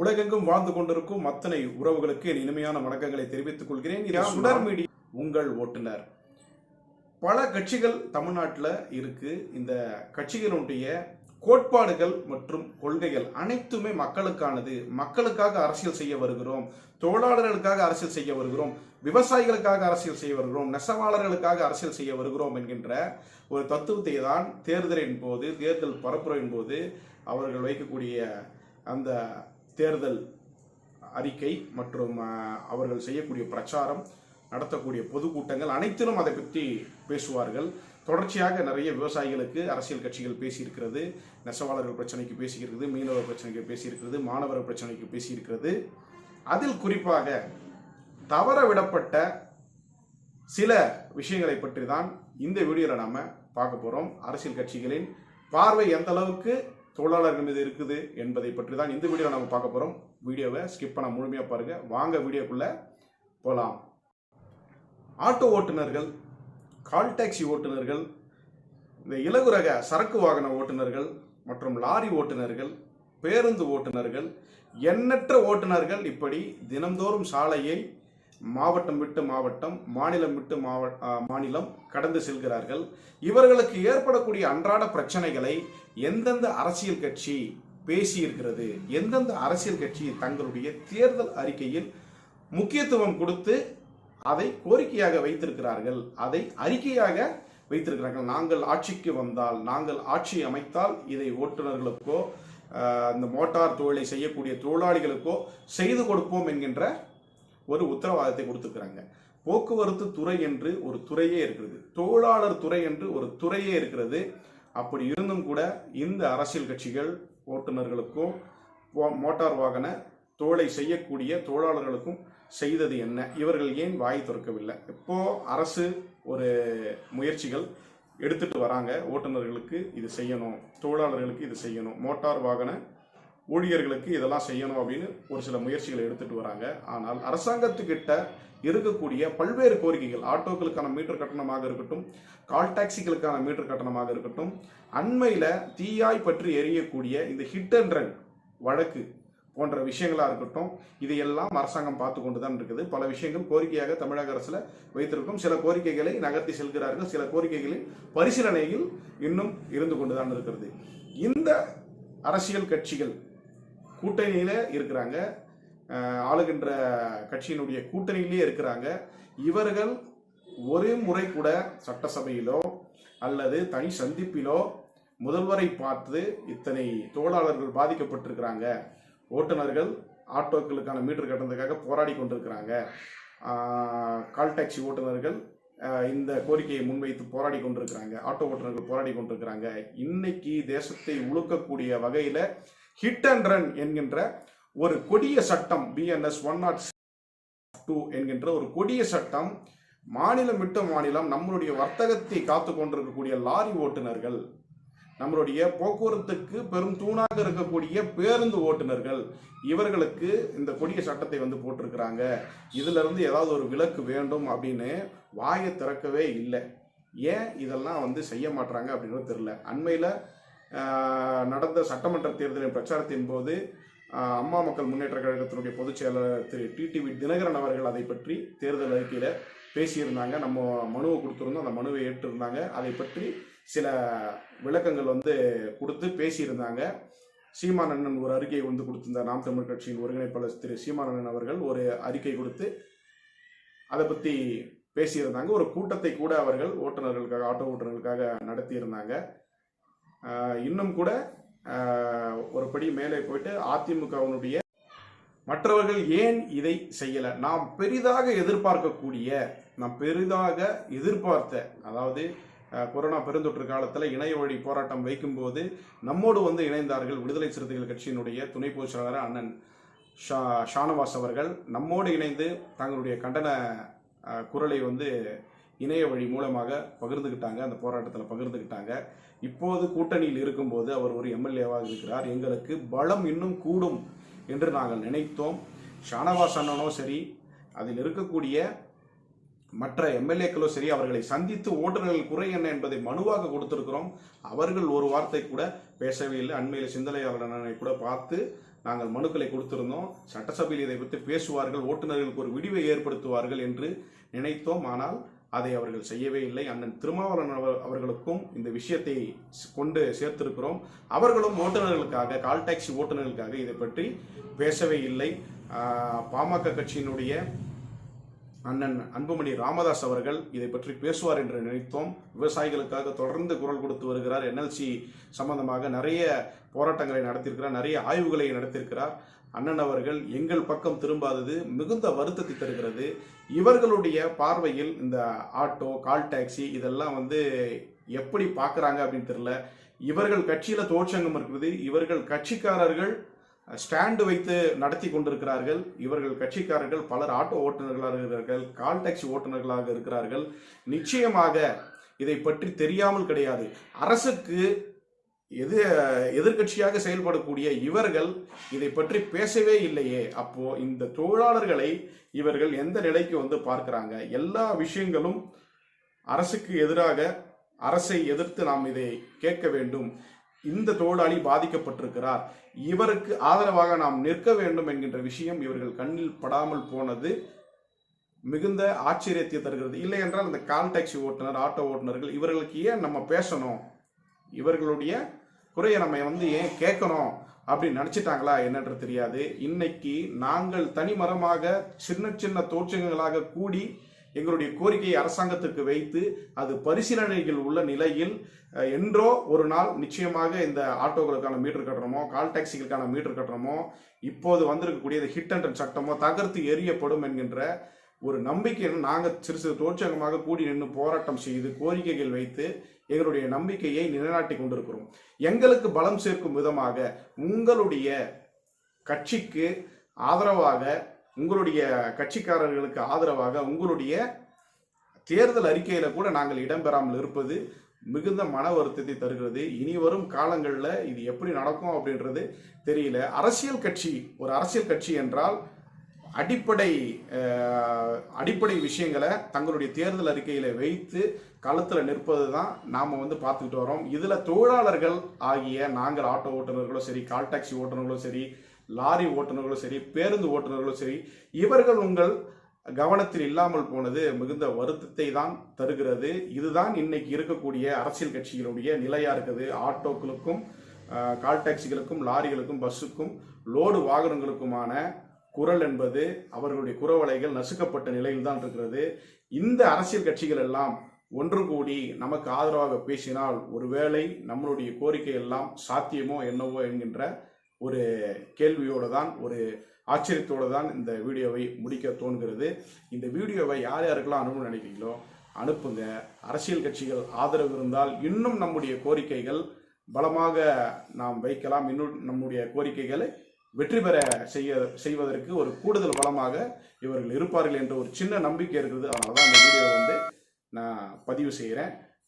உலகெங்கும் வாழ்ந்து கொண்டிருக்கும் அத்தனை உறவுகளுக்கு என் இனிமையான வணக்கங்களை தெரிவித்துக் கொள்கிறேன். சுடர் மீடியா உங்கள் ஓட்டுநர். பல கட்சிகள் தமிழ்நாட்டில் இருக்கு. இந்த கட்சிகளுடைய கோட்பாடுகள் மற்றும் கொள்கைகள் அனைத்துமே மக்களுக்கானது. மக்களுக்காக அரசியல் செய்ய வருகிறோம். தொழிலாளர்களுக்காக அரசியல் செய்ய வருகிறோம். விவசாயிகளுக்காக அரசியல் செய்ய வருகிறோம். நெசவாளர்களுக்காக அரசியல் செய்ய வருகிறோம் என்கின்ற ஒரு தத்துவத்தை தான் தேர்தலின் போது தேர்தல் பரப்புரையின் போது அவர்கள் வைக்கக்கூடிய அந்த தேர்தல் அறிக்கை மற்றும் அவர்கள் செய்யக்கூடிய பிரச்சாரம் நடத்தக்கூடிய பொதுக்கூட்டங்கள் அனைத்திலும் அதை பற்றி பேசுவார்கள். தொடர்ச்சியாக நிறைய விவசாயிகளுக்கு அரசியல் கட்சிகள் பேசியிருக்கிறது. நெசவாளர்கள் பிரச்சனைக்கு பேசியிருக்கிறது மீனவர் பிரச்சனைக்கு பேசியிருக்கிறது மாணவர் பிரச்சனைக்கு பேசியிருக்கிறது. அதில் குறிப்பாக தவற விடப்பட்ட சில விஷயங்களை பற்றி தான் இந்த வீடியோவில் நாம் பார்க்க போகிறோம் அரசியல் கட்சிகளின் பார்வை எந்த அளவுக்கு தொழிலாளர்கள் மீது இருக்குது என்பதை பற்றி தான் இந்த வீடியோ நம்ம பார்க்க போகிறோம் வீடியோவை ஸ்கிப் பண்ண முழுமையாக பாருங்க. வாங்க வீடியோக்குள்ளே போகலாம் ஆட்டோ ஓட்டுநர்கள் கால் டாக்ஸி ஓட்டுநர்கள் இந்த இலகுரக சரக்கு வாகன ஓட்டுநர்கள் மற்றும் லாரி ஓட்டுநர்கள் பேருந்து ஓட்டுநர்கள் எண்ணற்ற ஓட்டுநர்கள் இப்படி தினந்தோறும் சாலையை மாவட்டம் விட்டு மாவட்டம் மாநிலம் விட்டு மாவட்ட மாநிலம் கடந்து செல்கிறார்கள். இவர்களுக்கு ஏற்படக்கூடிய அன்றாட பிரச்சனைகளை எந்தெந்த அரசியல் கட்சி பேசியிருக்கிறது எந்தெந்த அரசியல் கட்சி தங்களுடைய தேர்தல் அறிக்கையில் முக்கியத்துவம் கொடுத்து அதை கோரிக்கையாக வைத்திருக்கிறார்கள் அதை அறிக்கையாக வைத்திருக்கிறார்கள். நாங்கள் ஆட்சிக்கு வந்தால் நாங்கள் ஆட்சி அமைத்தால் இதை ஓட்டுநர்களுக்கோ இந்த மோட்டார் தொழிலை செய்யக்கூடிய தொழிலாளிகளுக்கோ செய்து கொடுப்போம் என்கின்ற ஒரு உத்தரவாதத்தை கொடுத்துருக்குறாங்க. போக்குவரத்து துறை என்று ஒரு துறையே இருக்கிறது. தொழிலாளர் துறை என்று ஒரு துறையே இருக்கிறது. அப்படி இருந்தும் கூட இந்த அரசியல் கட்சிகள் ஓட்டுநர்களுக்கும் மோட்டார் வாகன தோலை செய்யக்கூடிய தொழிலாளர்களுக்கும் செய்தது என்ன? இவர்கள் ஏன் வாய் திறக்கவில்லை? இப்போ அரசு ஒரு முயற்சிகள் எடுத்துட்டு வராங்க. ஓட்டுநர்களுக்கு இது செய்யணும் தொழிலாளர்களுக்கு இது செய்யணும். மோட்டார் வாகன ஊழியர்களுக்கு இதெல்லாம் செய்யணும் அப்படின்னு ஒரு சில முயற்சிகளை எடுத்துட்டு வராங்க. ஆனால் அரசாங்கத்துக்கிட்ட இருக்கக்கூடிய பல்வேறு கோரிக்கைகள் ஆட்டோக்களுக்கான மீட்டர் கட்டணமாக இருக்கட்டும் கால் டாக்ஸிகளுக்கான மீட்டர் கட்டணமாக இருக்கட்டும் அண்மையில் தீயாய் பற்றி எரியக்கூடிய இந்த ஹிட் அண்ட் ரன் வழக்கு போன்ற விஷயங்களாக இருக்கட்டும் இதையெல்லாம் அரசாங்கம் பார்த்து கொண்டு தான் இருக்குது. பல விஷயங்கள் கோரிக்கையாக தமிழக அரசில் வைத்திருக்கும். சில கோரிக்கைகளை நகர்த்தி செல்கிறார்கள். சில கோரிக்கைகளில் பரிசீலனையில் இன்னும் இருந்து கொண்டு தான் இருக்கிறது. இந்த அரசியல் கட்சிகள் கூட்டணியில இருக்கிறாங்க. ஆளுகின்ற கட்சியினுடைய கூட்டணியிலே இருக்கிறாங்க. இவர்கள் ஒரு முறை கூட சட்டசபையிலோ அல்லது தனி சந்திப்பிலோ முதல்வரை பார்த்து இத்தனை தொழிலாளர்கள் பாதிக்கப்பட்டிருக்கிறாங்க. ஓட்டுநர்கள் ஆட்டோக்களுக்கான மீட்டர் கட்டணத்துக்காக போராடி கொண்டிருக்கிறாங்க. கால் டாக்ஸி ஓட்டுநர்கள் இந்த கோரிக்கையை முன்வைத்து போராடி கொண்டிருக்கிறாங்க. ஆட்டோ ஓட்டுநர்கள் போராடி கொண்டிருக்கிறாங்க. இன்னைக்கு தேசத்தை உழுக்கக்கூடிய வகையில் ஹிட் அண்ட் ரன் என்கின்ற ஒரு கொடிய சட்டம் பிஎன்எஸ் ஒன் நாட் டூ என்கின்ற ஒரு கொடிய சட்டம் மாநிலம் விட்டு மாநிலம் நம்மளுடைய வர்த்தகத்தை காத்து கொண்டிருக்கக்கூடிய லாரி ஓட்டுநர்கள் நம்மளுடைய போக்குவரத்துக்கு பெரும் தூணாக இருக்கக்கூடிய பேருந்து ஓட்டுநர்கள் இவர்களுக்கு இந்த கொடிய சட்டத்தை வந்து போட்டிருக்கிறாங்க. இதுல இருந்து ஏதாவது ஒரு விலக்கு வேண்டும் அப்படின்னு வாயை திறக்கவே இல்லை. ஏன் இதெல்லாம் வந்து செய்ய மாட்டாங்க அப்படின்றது தெரியல. அண்மையில் நடந்த சட்டமன்ற தேர்தலின் பிரச்சாரத்தின் போது அம்மா மக்கள் முன்னேற்ற கழகத்தினுடைய பொதுச் செயலாளர் திரு டிடிவி தினகரன் அவர்கள் அதை பற்றி தேர்தல் அறிக்கையில் பேசியிருந்தாங்க. நம்ம மனுவை கொடுத்துருந்தோம். அந்த மனுவை ஏற்றிருந்தாங்க. அதை பற்றி சில விளக்கங்கள் வந்து கொடுத்து பேசியிருந்தாங்க. சீமானண்ணன் ஒரு அறிக்கை வந்து கொடுத்திருந்தார். நாம் தமிழ் கட்சியின் ஒருங்கிணைப்பாளர் திரு சீமானண்ணன் அவர்கள் ஒரு அறிக்கை கொடுத்து அதை பற்றி பேசியிருந்தாங்க. ஒரு கூட்டத்தை கூட அவர்கள் ஓட்டுநர்களுக்காக ஆட்டோ ஓட்டுநர்களுக்காக நடத்தியிருந்தாங்க. இன்னும் கூட ஒரு படி மேலே போயிட்டு அதிமுகவினுடைய மற்றவர்கள் ஏன் இதை செய்யல? நாம் பெரிதாக எதிர்பார்க்கக்கூடிய நாம் பெரிதாக எதிர்பார்த்த அதாவது கொரோனா பெருந்தொற்று காலத்தில் இணைய வழி போராட்டம் வைக்கும்போது நம்மோடு வந்து இணைந்தார்கள் விடுதலை சிறுத்தைகள் கட்சியினுடைய துணை பொதுச் செயலாளர் அண்ணன் ஷா ஷானவாஸ் அவர்கள். நம்மோடு இணைந்து தங்களுடைய கண்டன குரலை வந்து இணைய வழி மூலமாக பகிர்ந்துக்கிட்டாங்க அந்த போராட்டத்தில் பகிர்ந்துக்கிட்டாங்க இப்போது கூட்டணியில் இருக்கும்போது அவர் ஒரு எம்எல்ஏவாக இருக்கிறார். எங்களுக்கு பலம் இன்னும் கூடும் என்று நாங்கள் நினைத்தோம். ஷானவாஸ் அண்ணனோ சரி அதில் இருக்கக்கூடிய மற்ற எம்எல்ஏக்களோ சரி அவர்களை சந்தித்து ஓட்டுநர்கள் குறை என்ன என்பதை மனுவாக கொடுத்திருக்கிறோம். அவர்கள் ஒரு வார்த்தை கூட பேசவே இல்லை. அண்மையில் சிந்தனையாளர் அண்ணனை கூட பார்த்து நாங்கள் மனுக்களை கொடுத்திருந்தோம். சட்டசபையில் இதை பற்றி பேசுவார்கள் ஓட்டுநர்களுக்கு ஒரு விடிவை ஏற்படுத்துவார்கள் என்று நினைத்தோம். ஆனால் அதை அவர்கள் செய்யவே இல்லை. அண்ணன் திருமாவளவன் அவர்களுக்கும் இந்த விஷயத்தை கொண்டு சேர்த்திருக்கிறோம். அவர்களும் ஓட்டுநர்களுக்காக கால் டாக்ஸி ஓட்டுநர்களுக்காக இதை பற்றி பேசவே இல்லை. பாமக கட்சியினுடைய அண்ணன் அன்புமணி ராமதாஸ் அவர்கள் இதை பற்றி பேசுவார் என்று நினைத்தோம். விவசாயிகளுக்காக தொடர்ந்து குரல் கொடுத்து வருகிறார். என்எல்சி சம்பந்தமாக நிறைய போராட்டங்களை நடத்தியிருக்கிறார். நிறைய ஆய்வுகளை நடத்தியிருக்கிறார். அண்ணன் அவர்கள் எங்கள் பக்கம் திரும்பாதது மிகுந்த வருத்தத்தை தருகிறது. இவர்களுடைய பார்வையில் இந்த ஆட்டோ கால் டாக்ஸி இதெல்லாம் வந்து எப்படி பார்க்குறாங்க அப்படின்னு தெரில இவர்கள் கட்சியில் தோற்சங்கம் இருக்கிறது இவர்கள் கட்சிக்காரர்கள் ஸ்டாண்டு வைத்து நடத்தி கொண்டிருக்கிறார்கள். இவர்கள் கட்சிக்காரர்கள் பலர் ஆட்டோ ஓட்டுநர்களாக இருக்கிறார்கள் கால் டாக்ஸி ஓட்டுநர்களாக இருக்கிறார்கள். நிச்சயமாக இதை பற்றி தெரியாமல் கிடையாது. அரசுக்கு எது எதிர்க்கட்சியாக செயல்படக்கூடிய இவர்கள் இதை பற்றி பேசவே இல்லையே. அப்போ இந்த தொழிலாளர்களை இவர்கள் எந்த நிலைக்கு வந்து பார்க்கிறாங்க? எல்லா விஷயங்களும் அரசுக்கு எதிராக அரசை எதிர்த்து நாம் இதை கேட்க வேண்டும். இந்த தொழிலாளி பாதிக்கப்பட்டிருக்கிறார். இவருக்கு ஆதரவாக நாம் நிற்க வேண்டும் என்கின்ற விஷயம் இவர்கள் கண்ணில் படாமல் போனது மிகுந்த ஆச்சரியத்தை தருகிறது. இல்லை என்றால் இந்த கால் டாக்ஸி ஓட்டுநர் ஆட்டோ ஓட்டுநர்கள் இவர்களுக்கு ஏன் நம்ம பேசணும்? இவர்களுடைய குறையை நம்ம வந்து ஏன் கேட்கணும் அப்படின்னு நினைச்சிட்டாங்களா என்னன்றது தெரியாது. இன்னைக்கு நாங்கள் தனிமரமாக சின்ன சின்ன தோற்றங்களாக கூடி எங்களுடைய கோரிக்கையை அரசாங்கத்திற்கு வைத்து அது பரிசீலனைகள் உள்ள நிலையில் என்றோ ஒரு நாள் நிச்சயமாக இந்த ஆட்டோக்களுக்கான மீட்டர் கட்டணமோ கால் டாக்ஸிகளுக்கான மீட்டர் கட்டணமோ இப்போது வந்திருக்கக்கூடிய இந்த ஹிட் அண்ட் சட்டமோ தகர்த்து எறியப்படும் என்கின்ற ஒரு நம்பிக்கை நாங்கள் சிறு சிறு தொழிற்சங்கமாக கூடி நின்று போராட்டம் செய்து கோரிக்கைகள் வைத்து எங்களுடைய நம்பிக்கையை நிலைநாட்டி கொண்டிருக்கிறோம். எங்களுக்கு பலம் சேர்க்கும் விதமாக உங்களுடைய கட்சிக்கு ஆதரவாக உங்களுடைய கட்சிக்காரர்களுக்கு ஆதரவாக உங்களுடைய தேர்தல் அறிக்கையில் கூட நாங்கள் இடம்பெறாமல் இருப்பது மிகுந்த மன வருத்தத்தை தருகிறது. இனி வரும் காலங்களில் இது எப்படி நடக்கும் அப்படின்றது தெரியல. அரசியல் கட்சி ஒரு அரசியல் கட்சி என்றால் அடிப்படை அடிப்படை விஷயங்களை தங்களுடைய தேர்தல் அறிக்கையில் வைத்து களத்தில் நிற்பது தான் நாம் வந்து பார்த்துக்கிட்டு வரோம். இதில் தொழிலாளர்கள் ஆகிய நாங்கள் ஆட்டோ ஓட்டுநர்களும் சரி கால் டாக்ஸி ஓட்டுநர்களும் சரி லாரி ஓட்டுநர்களும் சரி பேருந்து ஓட்டுநர்களும் சரி இவர்கள் உங்கள் கவனத்தில் இல்லாமல் போனது மிகுந்த வருத்தத்தை தான் தருகிறது. இதுதான் இன்னைக்கு இருக்கக்கூடிய அரசியல் கட்சிகளுடைய நிலையா இருக்குது. ஆட்டோக்களுக்கும் கால் டாக்ஸிகளுக்கும் லாரிகளுக்கும் பஸ்ஸுக்கும் லோடு வாகனங்களுக்குமான குரல் என்பது அவர்களுடைய குரவலைகள் நசுக்கப்பட்ட நிலையில் தான் இருக்கிறது. இந்த அரசியல் கட்சிகள் எல்லாம் ஒன்று கூடி நமக்கு ஆதரவாக பேசினால் ஒருவேளை நம்மளுடைய கோரிக்கை எல்லாம் சாத்தியமோ என்னவோ என்கின்ற ஒரு கேள்வியோடு தான் ஒரு ஆச்சரியத்தோடு தான் இந்த வீடியோவை முடிக்க தோன்கிறது. இந்த வீடியோவை யார் யாருக்கெல்லாம் அனுப்பணும்னு நினைக்கிறீங்களோ அனுப்புங்க. அரசியல் கட்சிகள் ஆதரவு இருந்தால் இன்னும் நம்முடைய கோரிக்கைகள் பலமாக நாம் வைக்கலாம். இன்னும் நம்முடைய கோரிக்கைகளை வெற்றி பெற செய்ய செய்வதற்கு ஒரு கூடுதல் பலமாக இவர்கள் இருப்பார்கள் என்ற ஒரு சின்ன நம்பிக்கை இருக்குது அதனால தான் இந்த வீடியோ வந்து நான் பதிவு செய்கிறேன்.